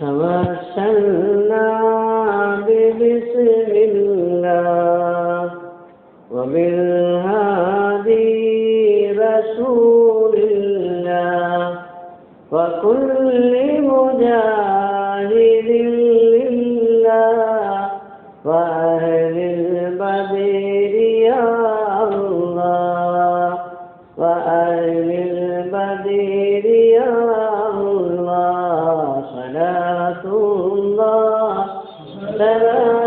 توسلنا ببسم الله. وبالهادي رسول الله. وكل مجاهد لله. لا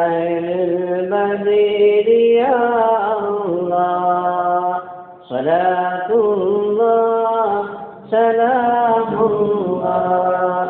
بأهل البدر يا الله صلاة الله سلام الله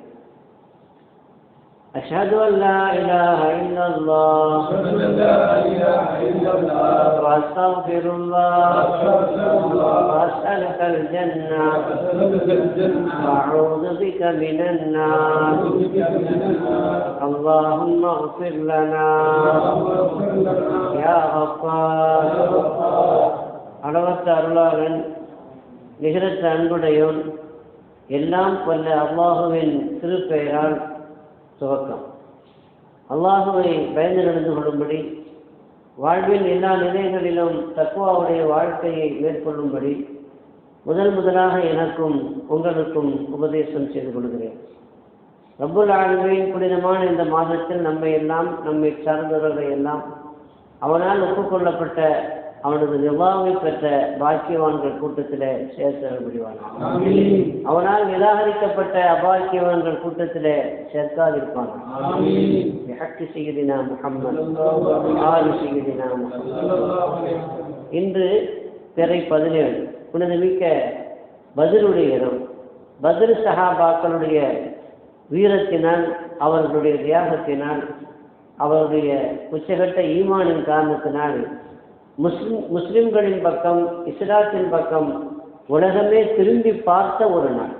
أشهد أن لا إله إلا الله وأستغفر الله وأسألك الجنة وأعوذ بك من النار اللهم اغفر لنا يا غفار அளவற்ற அருளாளன் நிகரற்ற அன்புடையோன் எல்லாம் கொல்ல அல்லாஹுவின் திருப்பெயரால் துவக்கம். அல்லாஹுவை பயந்து நடந்து கொள்ளும்படி வாழ்வில் எல்லா நிலைகளிலும் தக்குவாவுடைய வாழ்க்கையை மேற்கொள்ளும்படி முதல் முதலாக எனக்கும் உங்களுக்கும் உபதேசம் செய்து கொள்கிறேன். ரப்புல் ஆளுமையின் புனிதமான இந்த மாதத்தில் நம்மை எல்லாம் நம்மை சார்ந்தவர்களை எல்லாம் அவனால் ஒப்புக்கொள்ளப்பட்ட அவனது நிர்வாகமை பெற்ற பாக்கியவான்கள் கூட்டத்தில் சேர்த்து முடிவானான் அவனால் நிராகரிக்கப்பட்ட அபாக்கியவான்கள் கூட்டத்தில் சேர்க்காதிருப்பான்? ஹக்கு செய்கிறீனா முகம்மது ஆறு செய்கிறீனா இன்று பிறை பதினேழு புனிதமிக்க பதிலுடைய இடம். பதில் சஹாபாக்களுடைய வீரத்தினால் அவர்களுடைய தியாகத்தினால் அவருடைய உச்சகட்ட ஈமானின் காரணத்தினால் முஸ்லிம் முஸ்லிம்களின் பக்கம் இஸ்லாத்தின் பக்கம் உலகமே திரும்பி பார்த்த ஒரு நாள்.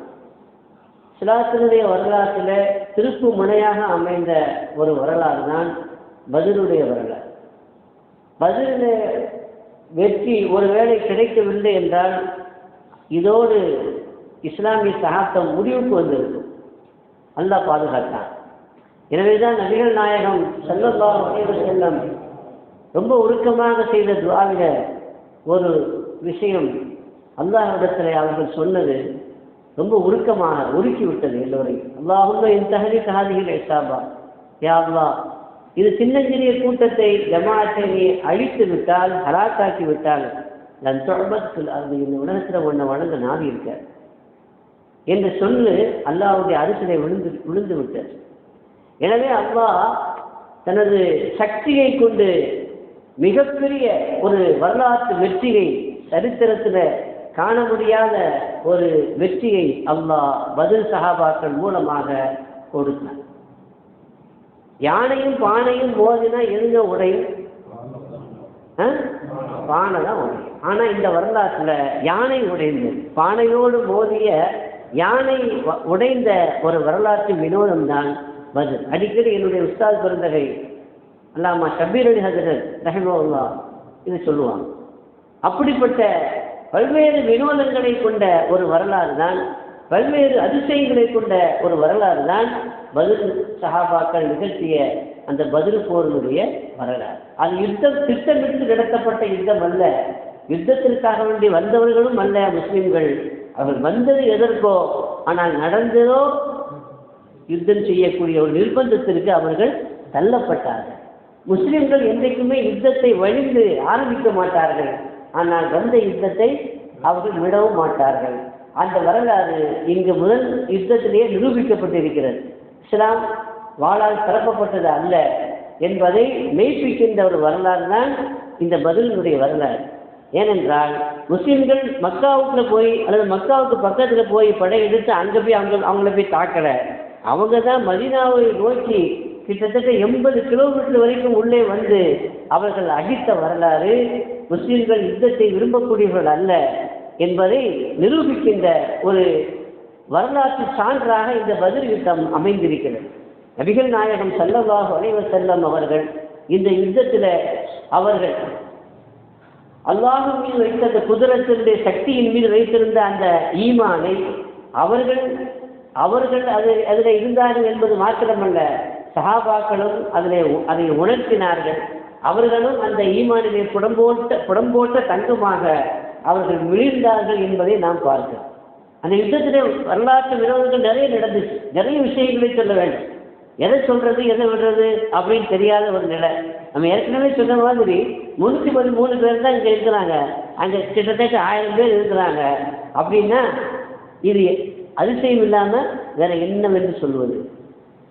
இஸ்லாத்தினுடைய வரலாற்றில் திருப்பு முனையாக அமைந்த ஒரு வரலாறு தான் பதிலுடைய வரலாறு. பதிலில் வெற்றி ஒருவேளை கிடைக்கவில்லை என்றால் இதோடு இஸ்லாமிய சகாப்தம் முடிவுக்கு வந்திருக்கும். அல்லாஹ் பாதுகாத்தான். எனவேதான் நபிகள் நாயகம் செல்லல்லா செல்லம் ரொம்ப உருக்கமாக செய்த துவாவில ஒரு விஷயம் அல்லாஹிடத்தில் அவர்கள் சொன்னது ரொம்ப உருக்கமாக உருக்கி விட்டது எல்லோரையும். அல்லாஹும் என் தகதி தகாதிகள் ஏசாபா யா அல்லா இது சின்னஞ்சிறிய கூட்டத்தை ஜமாத்தை நீ அழித்து விட்டால் ஹராக்காக்கி விட்டால் நான் தொடர்பத்தில் அது இந்த உலகத்தில் ஒன்றை வழங்க நாடி இருக்க. என்று சொல்லு அல்லாவுடைய அரசினை விழுந்து விழுந்து விட்டார். எனவே அல்லாஹ் தனது சக்தியை கொண்டு மிகப்பெரிய ஒரு வரலாற்று வெற்றியை சரித்திரத்தில் காண முடியாத ஒரு வெற்றியை அல்லாஹ் பதில் சகாபாக்கள் மூலமாக கொடுத்தார் யானையும் பானையும் மோதினா எதுங்க உடையும்? ஆ? பானை தான் உடையும். ஆனால் இந்த வரலாற்றில் யானை உடைந்து பானையோடு மோதிய யானை வ- உடைந்த ஒரு வரலாற்று வினோதம் தான் பதில். அடிக்கடி என்னுடைய உஸ்தாத் பிறந்தகை அல்லாமா ஷபீர் அலி ஹசரத் ரஹிமல்லா இது சொல்லுவாங்க. அப்படிப்பட்ட பல்வேறு வினோதங்களை கொண்ட ஒரு வரலாறு தான் பல்வேறு அதிசயங்களை கொண்ட ஒரு வரலாறு தான் பதில் சஹாபாக்கள் நிகழ்த்திய அந்த பதில் போரினுடைய வரலாறு. அது யுத்தம் திட்டமிட்டு நடத்தப்பட்ட யுத்தம் அல்ல. யுத்தத்திற்காக வேண்டி வந்தவர்களும் அல்ல முஸ்லிம்கள். அவர்கள் வந்தது எதற்கோ ஆனால் நடந்ததோ யுத்தம் செய்யக்கூடிய ஒரு நிர்பந்தத்திற்கு அவர்கள் தள்ளப்பட்டார்கள். முஸ்லிம்கள் என்றைக்குமே யுத்தத்தை வழிந்து ஆரம்பிக்க மாட்டார்கள். ஆனால் வந்த யுத்தத்தை அவர்கள் விடவும் மாட்டார்கள். அந்த வரலாறு இங்கு முதல் யுத்தத்திலேயே நிரூபிக்கப்பட்டிருக்கிறது. இஸ்லாம் வாழால் பரப்பப்பட்டது அல்ல என்பதை மெய்ப்பிக்கின்ற ஒரு வரலாறு தான் இந்த பதிலினுடைய வரலாறு. ஏனென்றால் முஸ்லிம்கள் மக்காவுக்குள்ள போய் அல்லது மக்காவுக்கு பக்கத்தில் போய் படையெடுத்து அங்கே போய் அவங்க அவங்கள போய் தாக்கலை. அவங்க தான் மதினாவை நோக்கி கிட்டத்தட்ட எண்பது கிலோமீட்டர் வரைக்கும் உள்ளே வந்து அவர்கள் அடித்த வரலாறு முஸ்லீம்கள் யுத்தத்தை விரும்பக்கூடியவர்கள் அல்ல என்பதை நிரூபிக்கின்ற ஒரு வரலாற்று சான்றாக இந்த பதில் யுத்தம் அமைந்திருக்கிறது. நபிகள் நாயகம் செல்லவாக வளைவ செல்லம் அவர்கள் இந்த யுத்தத்தில் அவர்கள் அல்லாஹு மீது வைத்த அந்த குதிரத்தினுடைய சக்தியின் மீது வைத்திருந்த அந்த ஈமானை அவர்கள் அவர்கள் அது அதில் இருந்தார்கள் என்பது மாத்திரமல்ல சஹாபாக்களும் அதில் அதை உணர்த்தினார்கள். அவர்களும் அந்த ஈமானிலே புடம்போட்ட புடம்போட்ட தங்கமாக அவர்கள் விழுந்தார்கள் என்பதை நாம் பார்க்கிறோம். அந்த யுத்தத்திலே வரலாற்று விரோதங்கள் நிறைய நடந்துச்சு. நிறைய விஷயங்களை சொல்ல வேண்டும். எதை சொல்றது எதை விடுறது அப்படின்னு தெரியாத ஒரு நிலை. நம்ம ஏற்கனவே சொன்ன மாதிரி முன்னூற்றி பதிமூணு பேர் தான் இங்கே இருக்கிறாங்க. அங்கே கிட்டத்தட்ட ஆயிரம் பேர் இருக்கிறாங்க. அப்படின்னா இது அதிசயம் இல்லாமல் வேற என்னவென்று சொல்வது?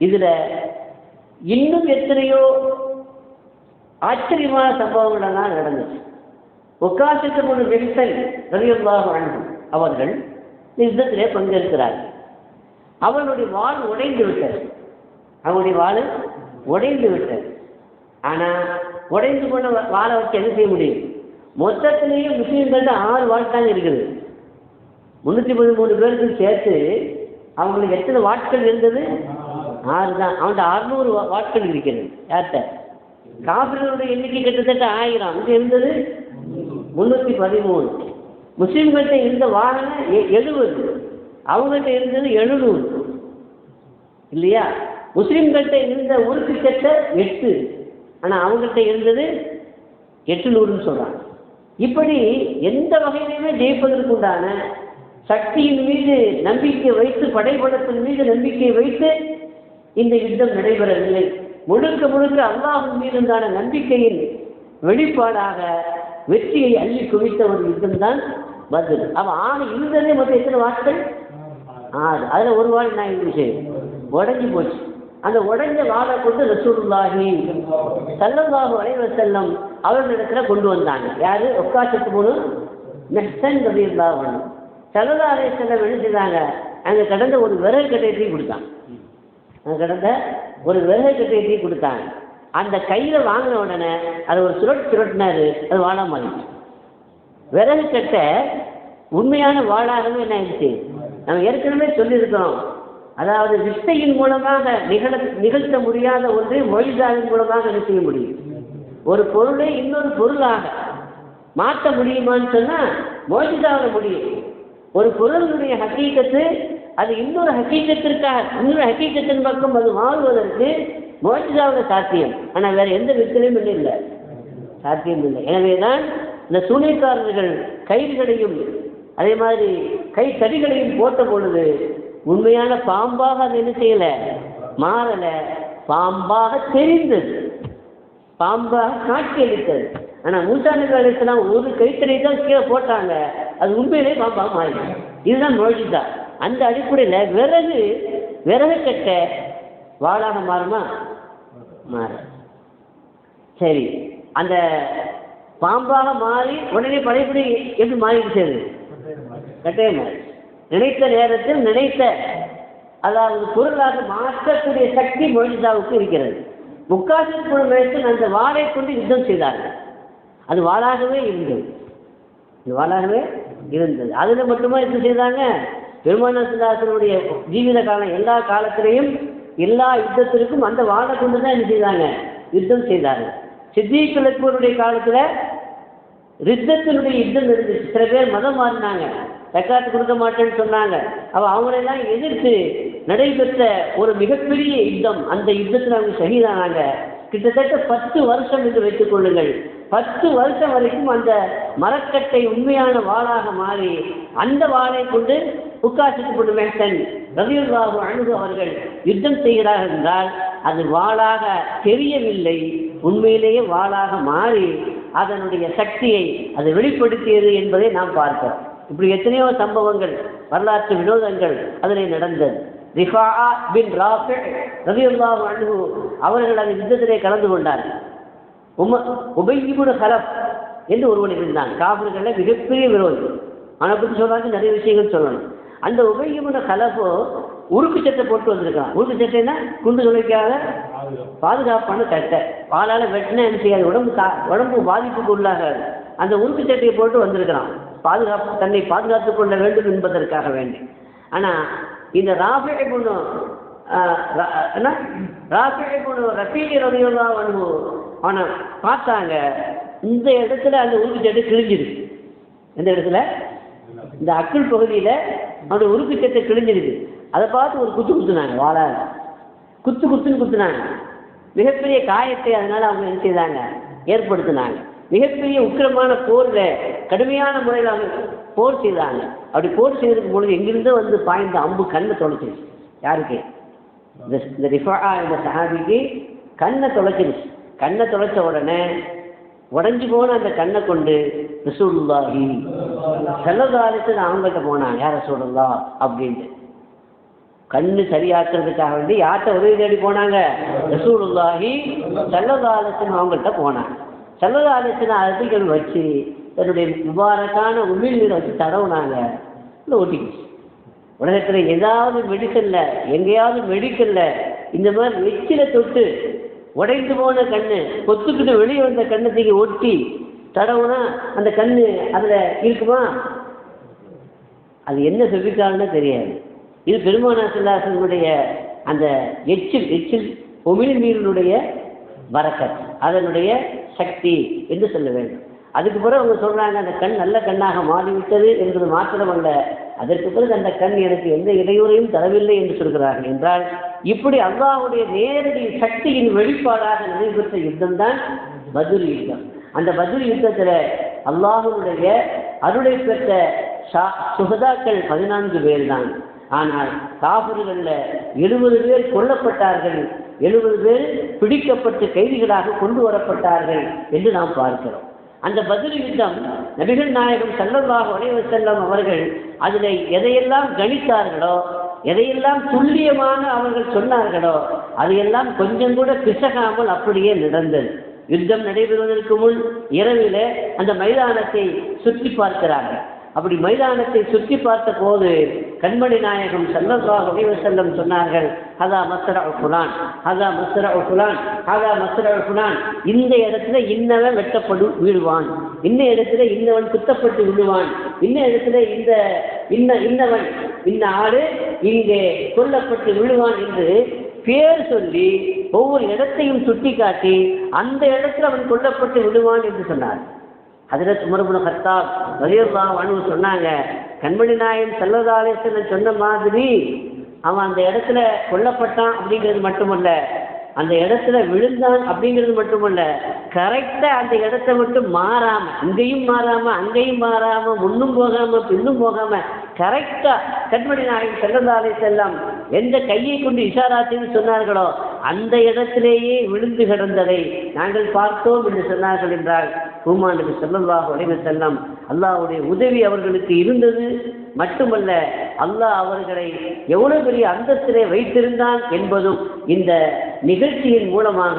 இதில் இன்னும் எத்தனையோ ஆச்சரியமான சம்பவங்களெல்லாம் நடந்துச்சு. ஒக்காசத்து ஒரு வெக்சல் ரவியுல்லாஹ் வழங்கும் அவர்கள் இந்த யுத்தத்திலே பங்கேற்கிறார்கள் அவர்களுடைய வாழ் உடைந்து விட்டது. அவனுடைய வாள் உடைந்து விட்டது. ஆனால் உடைந்து போன வாழை வச்சு என்ன செய்ய முடியும்? மொத்தத்திலேயே முஸ்லீம்கள்ட்ட ஆறு வாள் இருக்குது. முந்நூற்றி பதிமூணு பேருக்கு சேர்த்து அவங்களுக்கு எத்தனை வாட்கள் இருந்தது? ஆறு தான் அவன்கிட்ட அறுநூறு வா- வாட்கள் இருக்கிறது. யார்கிட்ட? காபிர்களுடைய எண்ணிக்கை கிட்டத்தட்ட ஆயிரம். அங்கே இருந்தது முந்நூற்றி பதிமூணு. முஸ்லீம்கிட்ட இருந்த வாகனம் எ- எழுபது. அவங்ககிட்ட இருந்தது எழுநூறு. இல்லையா? முஸ்லீம்கிட்ட இருந்த உருக்கு சட்ட எட்டு. ஆனால் அவங்ககிட்ட இருந்தது எட்டுநூறுன்னு சொல்கிறாங்க இப்படி எந்த வகையிலுமே ஜெயிப்பதற்கு உண்டான சக்தியின் மீது நம்பிக்கை வைத்து படைபலத்தின் மீது நம்பிக்கையை வைத்து இந்த யுத்தம் நடைபெறவில்லை. முழுக்க முழுக்க அல்லாஹின் மீதுண்டான நம்பிக்கையின் வெளிப்பாடாக வெற்றியை அள்ளி குவித்த ஒரு யுத்தம் தான் பதில் அவன் ஆணை இருந்ததே மொத்தம் எத்தனை வாட்கள் ஆறு. அதில் ஒரு வாள் நான் இருந்துச்சு உடஞ்சி போச்சு. அந்த உடஞ்ச வாழை கொண்டு ரசூலுல்லாஹி சல்லல்லாஹு அலைஹி செல்லம் அவர்களிடத்துல கொண்டு வந்தாங்க. யாரு? ஒக்காசத்து மூணு நெக்ஸ்டன் ரலியல்லாஹு அன்ஹு. சல்லல்லாஹு அலைஹி விழுந்துட்டாங்க என்ன செய்தாங்க அங்கே கடந்த ஒரு விறகு கட்டையத்தையும் கொடுத்தாங்க. கடந்த ஒரு விறகு தீ கொடுத்தாங்க அந்த கையில் வாங்கின உடனே அது ஒரு சுரட் சுரட்டினாரு அது வாழா மாறிச்சு விறகு கட்டை உண்மையான வாழாகவே என்ன ஆயிடுச்சு? நம்ம ஏற்கனவே சொல்லியிருக்கிறோம். அதாவது வித்தையின் மூலமாக நிகழ நிகழ்த்த முடியாத ஒன்று மொழிதாவின் மூலமாக என்ன செய்ய முடியும்? ஒரு பொருளை இன்னொரு பொருளாக மாற்ற முடியுமான்னு சொன்னால் மொழிதாவில் முடியும். ஒரு பொருளுடைய ஹக்கீக்கத்து அது இன்னொரு ஹக்கீக்கத்திற்காக இன்னொரு ஹக்கீக்கத்தின் பக்கம் அது மாறுவதற்கு மொழிதாவில் சாத்தியம். ஆனால் வேற எந்த வித்திலையும் இல்லை. இல்லை. சாத்தியம் இல்லை. எனவே தான் இந்த சூனியக்காரர்கள் கயிறுகளையும் அதே மாதிரி கை தடிகளையும் போட்ட பொழுது உண்மையான பாம்பாக அது என்ன செய்யலை? மாறலை. பாம்பாக தெரிந்தது. பாம்பாக காட்சியளித்தது ஆனால் மூசா காலத்தில் ஒரு கைத்தறி தான் கீழே போட்டாங்க. அது உண்மையிலே பாம்பாக மாறிடுச்சு. இதுதான் மொழிதான் அந்த அடிப்படையில் விறகு விறகு கட்ட வாழாக மாறுமா? மாறு. சரி. அந்த பாம்பாக மாறி உடனே படைப்படி எப்படி மாறிடுச்சு அது? மாறி நினைத்த நேரத்தில் நினைத்த அதாவது பொருளாக மாற்றக்கூடிய சக்தி மொழிதாவுக்கு இருக்கிறது. முக்காசி நேரத்தில் அந்த வாளை கொண்டு யுத்தம் செய்தார்கள். அது வாளாகவே இருந்தது. இது வாளாகவே இருந்தது. அதில் மட்டுமா யுத்தம் செய்தாங்க? பெருமானசுதாசனுடைய ஜீவித காலம் எல்லா காலத்திலையும் எல்லா யுத்தத்திற்கும் அந்த வாழை கொண்டு தான் என்ன செய்தாங்க? யுத்தம் செய்தார்கள் சித்திகளுடைய காலத்தில் ரித்தத்தினுடைய யுத்தம் இருந்துச்சு. சில பேர் மதம் மாறினாங்க. தக்காத்து கொடுக்க மாட்டேன்னு சொன்னாங்க. அவ அவங்களெல்லாம் எதிர்த்து நடைபெற்ற ஒரு மிகப்பெரிய யுத்தம். அந்த யுத்தத்தில் அவங்க ஷஹீதானாங்க. கிட்டத்தட்ட பத்து வருஷம் என்று வைத்துக் கொள்ளுங்கள். பத்து வருஷம் வரைக்கும் அந்த மரக்கட்டை உண்மையான வாளாக மாறி அந்த வாளை கொண்டு உக்காசிட்டு மேசன் ரவியுல்லாஹு அணுகு அவர்கள் யுத்தம் செய்கிறார் என்றால் அது வாளாக தெரியவில்லை. உண்மையிலேயே வாளாக மாறி அதனுடைய சக்தியை அது வெளிப்படுத்தியது என்பதை நாம் பார்க்கிறோம் இப்படி எத்தனையோ சம்பவங்கள் வரலாற்று வினோதங்கள் அதனை நடந்தது. ரிஃபா பின் ராஃபி ரவியுல்லாஹு அணுகு அவர்கள் அந்த யுத்தத்திலே கலந்து கொண்டார்கள் உம உபயிபுட ஹலப் என்று ஒருவன் இருந்தான். காபிர்களில் மிகப்பெரிய விரோதி. அவனை பற்றி சொல்றாங்க நிறைய விஷயங்கள் சொல்லணும். அந்த உபயோகமான கலப்பு உருக்கு சட்டை போட்டு வந்திருக்கான். உருக்கு சட்டைன்னா குண்டு துளைக்காத பாதுகாப்பான சட்டை. பாலால் வெட்டினா என்ன செய்யாது? உடம்பு கா உடம்பு பாதிப்புக்கு உள்ளாகாது. அந்த உருக்கு சட்டையை போட்டு வந்திருக்கிறான். பாதுகாப்பு தன்னை பாதுகாத்து கொள்ள வேண்டும் என்பதற்காக வேண்டி. ஆனால் இந்த ராஃபி பொண்ணு என்ன? ராஃபி குணம் ரஃபீலி ரவியெல்லாம் வந்து அவனை பார்த்தாங்க. இந்த இடத்துல அந்த உருக்கு சட்டை கிழிஞ்சிருக்கு. இந்த இடத்துல? இந்த அக்குள் பகுதியில் அவனுடைய உருக்கு சட்டை கிழிஞ்சிருக்கு அதை பார்த்து ஒரு குத்து குத்துனாங்க வாழால் குத்து குத்துன்னு குத்துனாங்க. மிகப்பெரிய காயத்தை அதனால் அவங்க என்ன செய்தாங்க? ஏற்படுத்தினாங்க. மிகப்பெரிய உக்கிரமான போரில் கடுமையான முறையில் அவங்க போர் செய்தாங்க. அப்படி போர் செய்யறதுக்கு பொழுது எங்கிருந்தோ வந்து பாய்ந்த அம்பு கண்ணை தொலைச்சிருச்சு. யாருக்கு? இந்த இந்த ரிஃபா இந்த சஹாபிக்கு கண்ணை தொலைச்சிருச்சு. கண்ணை தொலைச்ச உடனே உடஞ்சி போன அந்த கண்ணை கொண்டு ரசூலுல்லாஹி செல்லதாலத்து அவங்கள்ட்ட போனான் யார் ரசூலுல்லா அப்படின்ட்டு. கண்ணு சரியாக்குறதுக்காக வேண்டி யார்கிட்ட உதவி தேடி போனாங்க? ரசூலுல்லாஹி செல்லதாலத்துன்னு அவங்கள்ட்ட போனாங்க. செல்லதாலத்துன்னு அதிகள் வச்சு தன்னுடைய முபாரக்கான உமிழ்நீரை வச்சு தடவுனாங்க. இல்லை ஒட்டிக்கிச்சு. உலகத்தில் ஏதாவது மெடிக்கலில் எங்கேயாவது மெடிக்கலில் இந்த மாதிரி நெச்சில தொட்டு உடைந்து போன கண்ணு கொத்துக்கிட்டு வெளியே வந்த கண்ணத்துக்கு ஒட்டி தடவுனா அந்த கண்ணு அதில் இருக்குமா? அது என்ன செவிக்கால்னு தெரியாது. இது பெருமானாசல்லாசினுடைய அந்த எச்சில் எச்சில் ஒமிழ் நீரினுடைய வரக்கத் அதனுடைய சக்தி என்று சொல்ல வேண்டும். அதுக்கு பிறகு அவங்க சொல்றாங்க அந்த கண் நல்ல கண்ணாக மாறிவிட்டது என்பது மாத்திரமல்ல. அதற்கு பிறகு அந்த கண் எனக்கு எந்த இடையூறையும் தரவில்லை என்று சொல்கிறார்கள் என்றால் இப்படி அல்லாஹுடைய நேரடி சக்தியின் வெளிப்பாடாக நடைபெற்ற யுத்தம் தான் பதில் யுத்தம். அந்த பதில் யுத்தத்தில் அல்லாஹுடைய அருளை பெற்ற சுகதாக்கள் பதினான்கு பேர் தான் ஆனால் காபர்களில் எழுபது பேர் கொல்லப்பட்டார்கள். எழுபது பேர் பிடிக்கப்பட்டு கைதிகளாக கொண்டு வரப்பட்டார்கள் என்று நாம் பார்க்கிறோம். அந்த பதில் யுத்தம் நபிகள் நாயகம் செல்லல்லாக உடையவர் செல்லம் அவர்கள் அதில் எதையெல்லாம் கணித்தார்களோ எதையெல்லாம் துல்லியமாக அவர்கள் சொன்னார்களோ அதையெல்லாம் கொஞ்சம் கூட பிசகாமல் அப்படியே நடந்தது. யுத்தம் நடைபெறுவதற்கு முன் இரவில் அந்த மைதானத்தை சுற்றி பார்க்கிறார்கள். அப்படி மைதானத்தை சுற்றி பார்த்த போது கண்மணி நாயகம் சல்லல்லாஹ் உடையவ செல்லம் சொன்னார்கள் ஹதா மஸ்ரா ஃபுலான் ஹதா மஸ்ரா ஃபுலான் ஹதா மஸ்ரா ஃபுலான். இந்த இடத்துல இன்னவன் வெட்டப்படு வீழுவான். இந்த இடத்துல இன்னவன் குத்தப்பட்டு விழுவான். இன்ன இடத்துல இந்த இன்ன இன்னவன் இந்த ஆடு இங்கே கொல்லப்பட்டு விழுவான் என்று பேர் சொல்லி ஒவ்வொரு இடத்தையும் சுட்டி காட்டி அந்த இடத்துல அவன் கொல்லப்பட்டு விழுவான் என்று சொன்னார். அதில் உமர்புன கத்தாப் வலியுல்லா அனு சொன்னாங்க கண்மணி நாயன் செல்லதாலேசன் சொன்ன மாதிரி அவன் அந்த இடத்துல கொல்லப்பட்டான் அப்படிங்கிறது மட்டுமல்ல அந்த இடத்துல விழுந்தான் அப்படிங்கிறது மட்டுமல்ல கரெக்டாக அந்த இடத்த மட்டும் மாறாம இங்கேயும் மாறாமல் அங்கேயும் மாறாமல் முன்னும் போகாமல் பின்னும் போகாமல் கரெக்டாக கண்மணி நாயகம் செல்லந்தாலே செல்லம். எந்த கையை கொண்டு இஷாராத்தின்னு சொன்னார்களோ அந்த இடத்திலேயே விழுந்து கிடந்ததை நாங்கள் பார்த்தோம் என்று சொன்னார்கள் என்றால் பூமாண்டு செல்லல்லாஹ் உடைமை செல்லம் அல்லாஹுடைய உதவி அவர்களுக்கு இருந்தது. மட்டுமல்ல அல்லாஹ் அவர்களை எவ்வளவு பெரிய அந்தஸ்திலே வைத்திருந்தான் என்பதும் இந்த நிகழ்ச்சியின் மூலமாக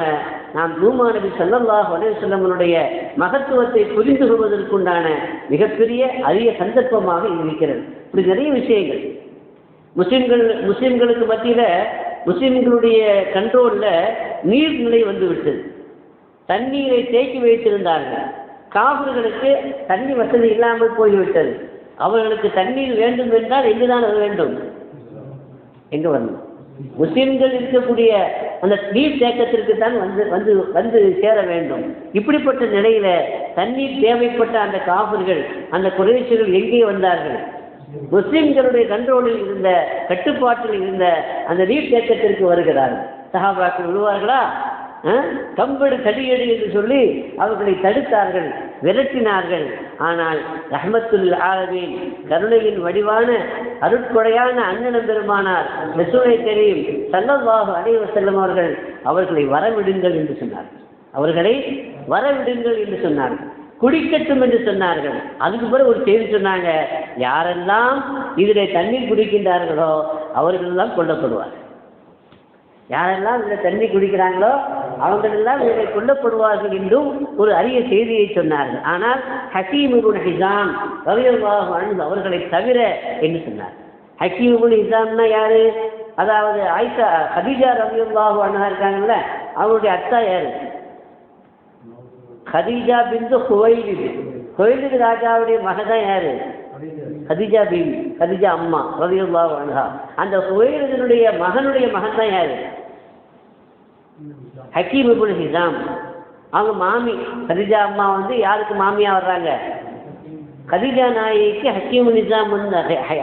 நாம் நூமா நபி சல்லல்லாஹ் செல்லமனுடைய மகத்துவத்தை புரிந்து கொள்வதற்குண்டான மிகப்பெரிய அரிய சந்தர்ப்பமாக இருக்கிறது. இப்படி நிறைய விஷயங்கள். முஸ்லீம்கள் முஸ்லீம்களுக்கு மத்தியில் முஸ்லீம்களுடைய கண்ட்ரோலில் நீர்நிலை வந்து விட்டது தண்ணீரை தேக்கி வைத்திருந்தார்கள். காவல்களுக்கு தண்ணி வசதி இல்லாமல் போய்விட்டது. அவர்களுக்கு தண்ணீர் வேண்டும் என்றால் எங்குதான் அது வேண்டும்? எங்க வரணும்? முஸ்லிம்கள் இருக்கக்கூடிய அந்த நீர் தேக்கத்திற்கு தான் வந்து வந்து வந்து சேர வேண்டும். இப்படிப்பட்ட நிலையில தண்ணீர் தேவைப்பட்ட அந்த காபர்கள் அந்த குறைசிகள் எங்கே வந்தார்கள்? முஸ்லிம்களுடைய கண்ட்ரோலில் இருந்த கட்டுப்பாட்டில் இருந்த அந்த நீட் தேக்கத்திற்கு வருகிறார்கள். சஹாபாக்கள் விழுவார்களா அஹ்? கம்பெடு கடியடி என்று சொல்லி அவர்களை தடுத்தார்கள் விரட்டினார்கள். ஆனால் ரஹமத்துல் ஆலமீன் கருணையின் வடிவான அருட்கொடையான அண்ணனம் பெருமானார் ரசூலை தெரியும் சல்லல்லாஹு அலைஹி செல்லும் அவர்கள் அவர்களை வரவிடுங்கள் என்று சொன்னார்கள். அவர்களை வரவிடுங்கள் என்று சொன்னார்கள். குடிக்கட்டும் என்று சொன்னார்கள். அதுக்கு பிறகு ஒரு செய்தி சொன்னாங்க யாரெல்லாம் இதில் தண்ணீர் குடிக்கின்றார்களோ அவர்களெல்லாம் கொல்லப்படுவார் யாரெல்லாம் இதில் தண்ணி குடிக்கிறாங்களோ அவங்களெல்லாம் இதில் கொல்லப்படுவார்கள் என்றும் ஒரு அரிய செய்தியை சொன்னார்கள். ஆனால் ஹக்கீமுன் இபுன் ஹிசாம் ரவியல்லாஹு அவர்களை தவிர என்று சொன்னார். ஹக்கீமுன் இபுன் ஹிசாம்னா யாரு? அதாவது ஆயிஷா ஹதீஜா ரவியல்லாஹு அண்ணா இருக்காங்கல்ல அவருடைய அத்தா யாரு? ஹதீஜா பிந்து குவைலிது குவைலிது ராஜாவுடைய மகதான் யாரு? ஹதிஜா பீவி ஹதிஜா அம்மா ரலியல்லாஹு அன்ஹா. அந்த குவைலிதனுடைய மகனுடைய மகன் தான் யாரு? ஹக்கீம் இபுல் ஹிசாம். அவங்க மாமி ஹதிஜா அம்மா வந்து யாருக்கு மாமியா வர்றாங்க? ஹதிஜா நாயைக்கு ஹக்கீம் நிஜாம் வந்து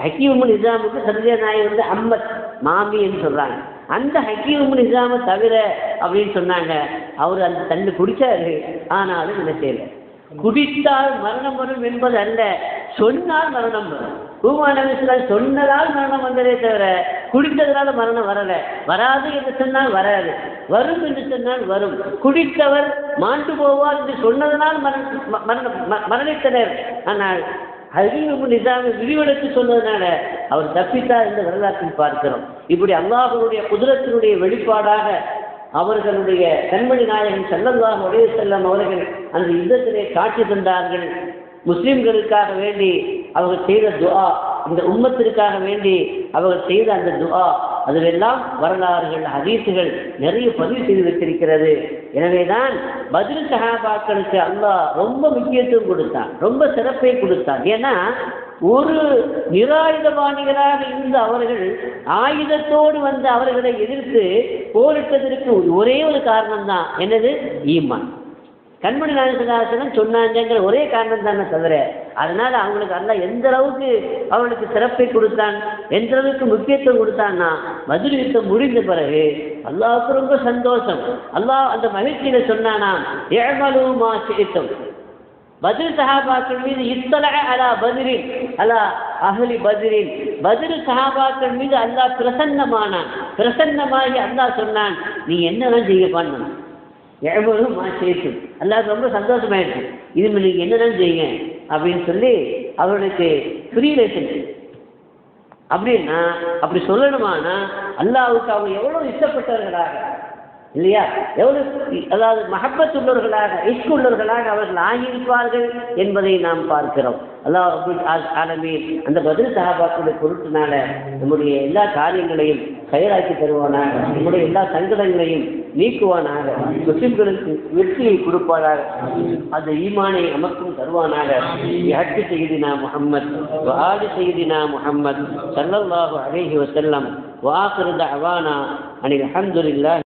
ஹக்கீம் நிஜாமுக்கு ஹதிஜா நாயை வந்து அம்மத் மாமி என்று அந்த ஹக்கீம் நிஜாமை தவிர அப்படின்னு சொன்னாங்க. அவர் அந்த தண்ணி குடித்தாரு ஆனாலும் என்ன செய்யலை. குடித்தால் மரணம் வரும் என்பது அல்ல. சொன்னால் மரணம் வரும். பூமா பூமானவிசில் சொன்னதால் மரணம் வந்ததே தவிர குடித்ததனால மரணம் வரல. வராது என்று சொன்னால் வராது. வரும் என்று சொன்னால் வரும். குடித்தவர் மாண்டு போவார் என்று சொன்னதனால் மரண ம- மரணித்தனர். ஆனால் அறிவு நிசாமி விரிவெடுத்து சொன்னதுனால அவர் தப்பித்தார் என்று வரலாற்றில் பார்க்கிறோம். இப்படி அல்லாஹுடைய குதிரத்தினுடைய வெளிப்பாடாக அவர்களுடைய கண்மணி நாயகன் செல்லல்லாஹ் உடைய செல்லம் அவர்கள் அந்த யுத்தத்திலே காட்சி தந்தார்கள். முஸ்லிம்களுக்காக வேண்டி அவர்கள் செய்த துஆ இந்த உம்மத்திற்காக வேண்டி அவர்கள் செய்த அந்த துஆ அதுவெல்லாம் வரலாறுகள் ஹதீசுகள் நிறைய பதிவு செய்து வைத்திருக்கிறது. எனவேதான் பதில் சஹாபாக்களுக்கு அல்லாஹ் ரொம்ப முக்கியத்துவம் கொடுத்தான் ரொம்ப சிறப்பை கொடுத்தான். ஏன்னா ஒரு நிராயுதபாணிகளாக இருந்த அவர்கள் ஆயுதத்தோடு வந்து அவர்களை எதிர்த்து போரிட்டதற்கு ஒரே ஒரு காரணம் தான் என்னது? ஈமான். கண்மணி நாயகதாசனம் சொன்னாங்கிற ஒரே காரணம் தானே தவிர அதனால அவங்களுக்கு அல்ல எந்த அளவுக்கு அவங்களுக்கு சிறப்பை கொடுத்தான் எந்த அளவுக்கு முக்கியத்துவம் கொடுத்தான்னா மதுரை யுத்தம் முடிந்த பிறகு அல்லாவுக்கு ரொம்ப சந்தோஷம். அல்லாஹ் அந்த மகிழ்ச்சியில சொன்னானாம் ஏமலுமா சேர்த்தம் பதில் சஹாபாக்கள் மீது இத்தலக அலா பதிரின் அலா அகலி பதிரின் பதில் சஹாபாக்கள் மீது அல்லாஹ் பிரசன்னமானான். பிரசன்னமாகி அல்லாஹ் சொன்னான் நீ என்னெல்லாம் செய்ய பண்ணணும்? எவ்வளவு சேர்த்து அல்லாஹ் ரொம்ப சந்தோஷமாயிடுச்சு. இது நீங்கள் என்னதான் செய்யுங்க? அப்படின்னு சொல்லி அவர்களுக்கு செஞ்சு அப்படின்னா அப்படி சொல்லணுமானா அல்லாவுக்கு அவங்க எவ்வளவு இஷ்டப்பட்டவர்களாக இல்லையா? எவ்வளவு அதாவது மஹப்பத் உள்ளவர்களாக உள்ளவர்களாக அவர்கள் ஆகியிருப்பார்கள் என்பதை நாம் பார்க்கிறோம். அல்லாஹ் ரப்புல் அந்த பதில் சகாபாக்களுடைய பொருட்டினால நம்முடைய எல்லா காரியங்களையும் செயலாக்கி தருவானாக நம்முடைய எல்லா சங்கடங்களையும் நீக்குவானாக முஸ்லிம்களுக்கு வெற்றியை கொடுப்பானாக அந்த ஈமானை நமக்கும் தருவானாக. ஹட்டு செய்தினா முகம்மது வாலி செய்தினா முகம்மது சல்லல்லாஹு அலைஹி வசல்லம் வாக்குறது அவானா அனில் அல்ஹம்துலில்லாஹ்